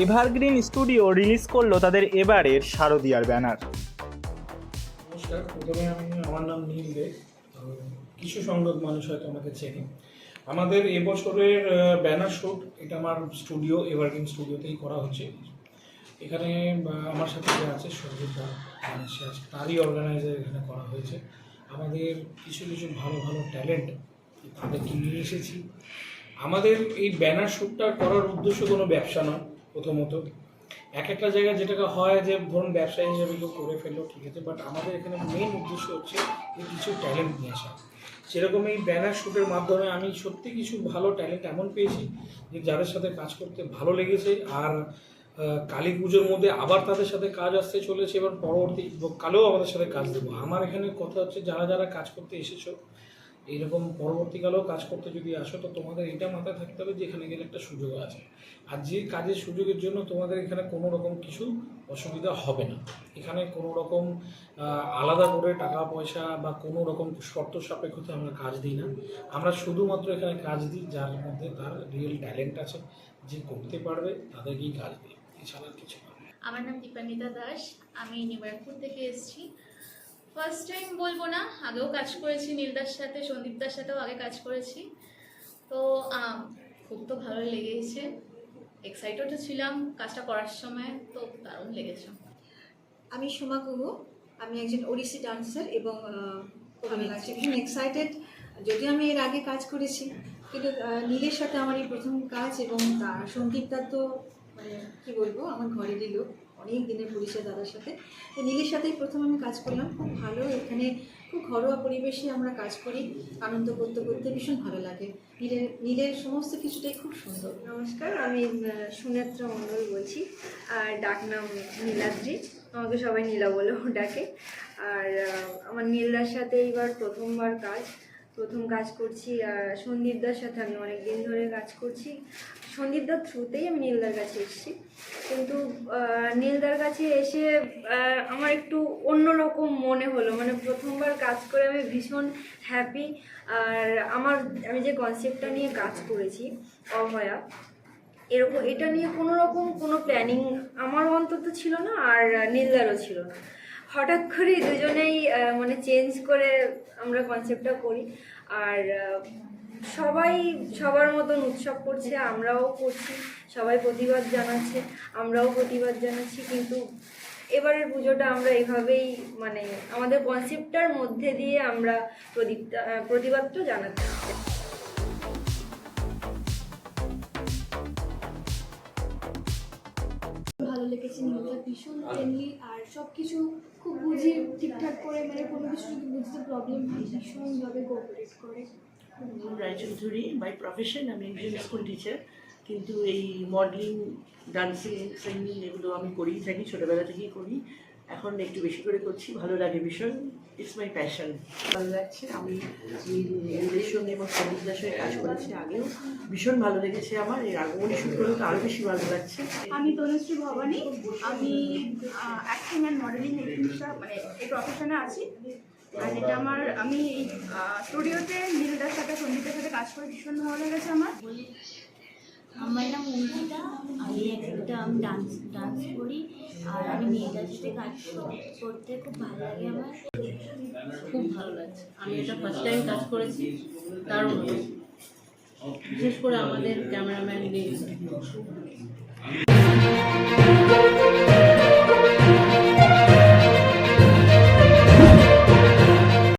Evergreen studio release করল তাদের এবারের শারদিয়ার ব্যানার। নমস্কার, প্রথমে আমি, আমার নাম নীল দে। কিছু সংখ্যক মানুষ হয়তো আমাকে চেনে। আমাদের এবছরের ব্যানার শ্যুট এটা আমার স্টুডিও, এভারগ্রিন স্টুডিওতেই করা হচ্ছে। এখানে আমার সাথে যে আছে সঞ্জিত দা মানে তারই অর্গানাইজার এখানে করা হয়েছে। আমাদের কিছু কিছু ভালো ভালো ট্যালেন্ট তাদেরকে নিয়ে এসেছি। আমাদের এই ব্যানার শ্যুটটা করার উদ্দেশ্য কোনো ব্যবসা নয়। প্রথমত। এক একটা জায়গায় যেটাকে হয় যে, ধরুন ব্যবসায়ী হিসেবে কেউ করে ফেলল, ঠিক আছে বাট আমাদের এখানে মেন উদ্দেশ্য হচ্ছে যে কিছু ট্যালেন্ট নিয়ে আসা। সেরকম এই ব্যানার শ্যুটের মাধ্যমে আমি সত্যি কিছু ভালো ট্যালেন্ট এমন পেয়েছি যে, যাদের সাথে কাজ করতে ভালো লেগেছে আর কালী পুজোর মধ্যে আবার তাদের সাথে কাজ আসতে চলেছে এবার পরবর্তী কালেও আমাদের সাথে কাজ দেবো। আমার এখানে কথা হচ্ছে যারা যারা কাজ করতে এসেছ এইরকম পরবর্তীকালেও কাজ করতে যদি আসো, তো তোমাদের এটা মাথায় থাকতে হবে যে এখানে গেলে একটা সুযোগ আছে। আর যে কাজের সুযোগের জন্য তোমাদের এখানে কোনো রকম কিছু অসুবিধা হবে না। এখানে কোনো রকম আলাদা করে টাকা পয়সা বা কোনো রকম শর্ত সাপেক্ষতে আমরা কাজ দিই না। আমরা শুধুমাত্র এখানে কাজ দিই যার মধ্যে তার রিয়েল ট্যালেন্ট আছে। যে করতে পারবে তাদেরকেই কাজ দিই, এছাড়া কিছু আমার নাম দীপান্বিতা দাস, আমি নিউ থেকে এসেছি। ফার্স্ট টাইম বলব না আগেও কাজ করেছি নীলদার সাথে সন্দীপদার সাথেও আগে কাজ করেছি। তো খুব তো ভালোই লেগেছে। এক্সাইটেডও ছিলাম কাজটা করার সময় তো দারুণ লেগেছে। আমি সোমা কুহু আমি একজন ওড়িশি ডান্সার এবং আমি ভীষণ এক্সাইটেড যদিও আমি এর আগে কাজ করেছি কিন্তু নীলের সাথে আমার এই প্রথম কাজ এবং তার সঙ্গীতদার তো মানে কী বলব আমার ঘরেরই লোক। অনেক দিনের পরিচয় দাদার সাথে। তো নীলের সাথেই প্রথম আমি কাজ করলাম। খুব ভালো, এখানে খুব ঘরোয়া পরিবেশে আমরা কাজ করি। আনন্দ করতে করতে ভীষণ ভালো লাগে। নীলের নীলের সমস্ত কিছুটাই খুব সুন্দর। নমস্কার, আমি সুনেত্রা মণ্ডল বলছি। আর ডাক নাম নীলাদ্রি। আমাকে সবাই নীলা বলেও ডাকে। আর আমার নীলদার সাথে এইবার প্রথমবার কাজ। প্রথম কাজ করছি সন্দীপদার সাথে আমি অনেক দিন ধরে কাজ করছি। সন্দীপদার থ্রুতেই আমি নীলদার কাছে এসেছি। কিন্তু নীলদার কাছে এসে আমার একটু অন্যরকম মনে হলো। মানে প্রথমবার কাজ করে আমি ভীষণ হ্যাপি আর আমার, আমি যে কনসেপ্টটা নিয়ে কাজ করেছি অভয়া এরকম, এটা নিয়ে কোনো রকম কোনো প্ল্যানিং আমার অন্তত ছিল না, আর নীলদারও ছিল না। হঠাৎ করেই দুজনেই মানে চেঞ্জ করে আমরা কনসেপ্টটা করি। আর সবাই সবার মতন উৎসব করছে, আমরাও করছি, সবাই প্রতিবাদ জানাচ্ছে, আমরাও প্রতিবাদ জানাচ্ছি, কিন্তু এবারের পুজোটা আমরা এভাবেই মানে আমাদের কনসেপ্টটার মধ্যে দিয়ে আমরা প্রদীপটা প্রতিবাদটা জানাতে চাই নিউটা ভীষণ ফ্রেন্ডলি আর সব কিছু খুব বুঝিয়ে ঠিকঠাক করে মানে কোনো কিছু যদি বুঝতে প্রবলেম হয়, ভীষণভাবে কোঅপারেট করে। রায়চৌধুরী বাই প্রফেশন আমি একজন স্কুল টিচার কিন্তু এই মডেলিং ডান্সিং সিঙ্গিং এগুলো আমি করেই থাকি, ছোটোবেলা থেকেই করি। এখন একটু বেশি করে করছি, ভালো লাগে ভীষণ। ইটস মাই প্যাশন ভালো লাগছে আমি এদের সঙ্গে এবং সঙ্গীতদার সঙ্গে কাজ করেছি আগেও। ভীষণ ভালো লেগেছে আমার এর আগমনী শুরু করে তো আরও বেশি ভালো লাগছে। আমি তনুশ্রী ভবানী আমি অ্যাক্টিং অ্যান্ড মডেলিং মানে এই প্রফেশনে আছি। আর এটা আমার আমি স্টুডিওতে নীলদার সাথে সঙ্গীতের সাথে কাজ করে ভীষণ ভালো লেগেছে আমার। আমার নাম অঙ্কিতা আমি একটা আমি ডান্স ডান্স করি। আর আমি সাথে কাজ করতে খুব ভালো লাগে আমার। খুব ভালো লাগছে। আমি এটা ফার্স্ট টাইম কাজ করেছি, দারুণ বিশেষ করে আমাদের ক্যামেরাম্যান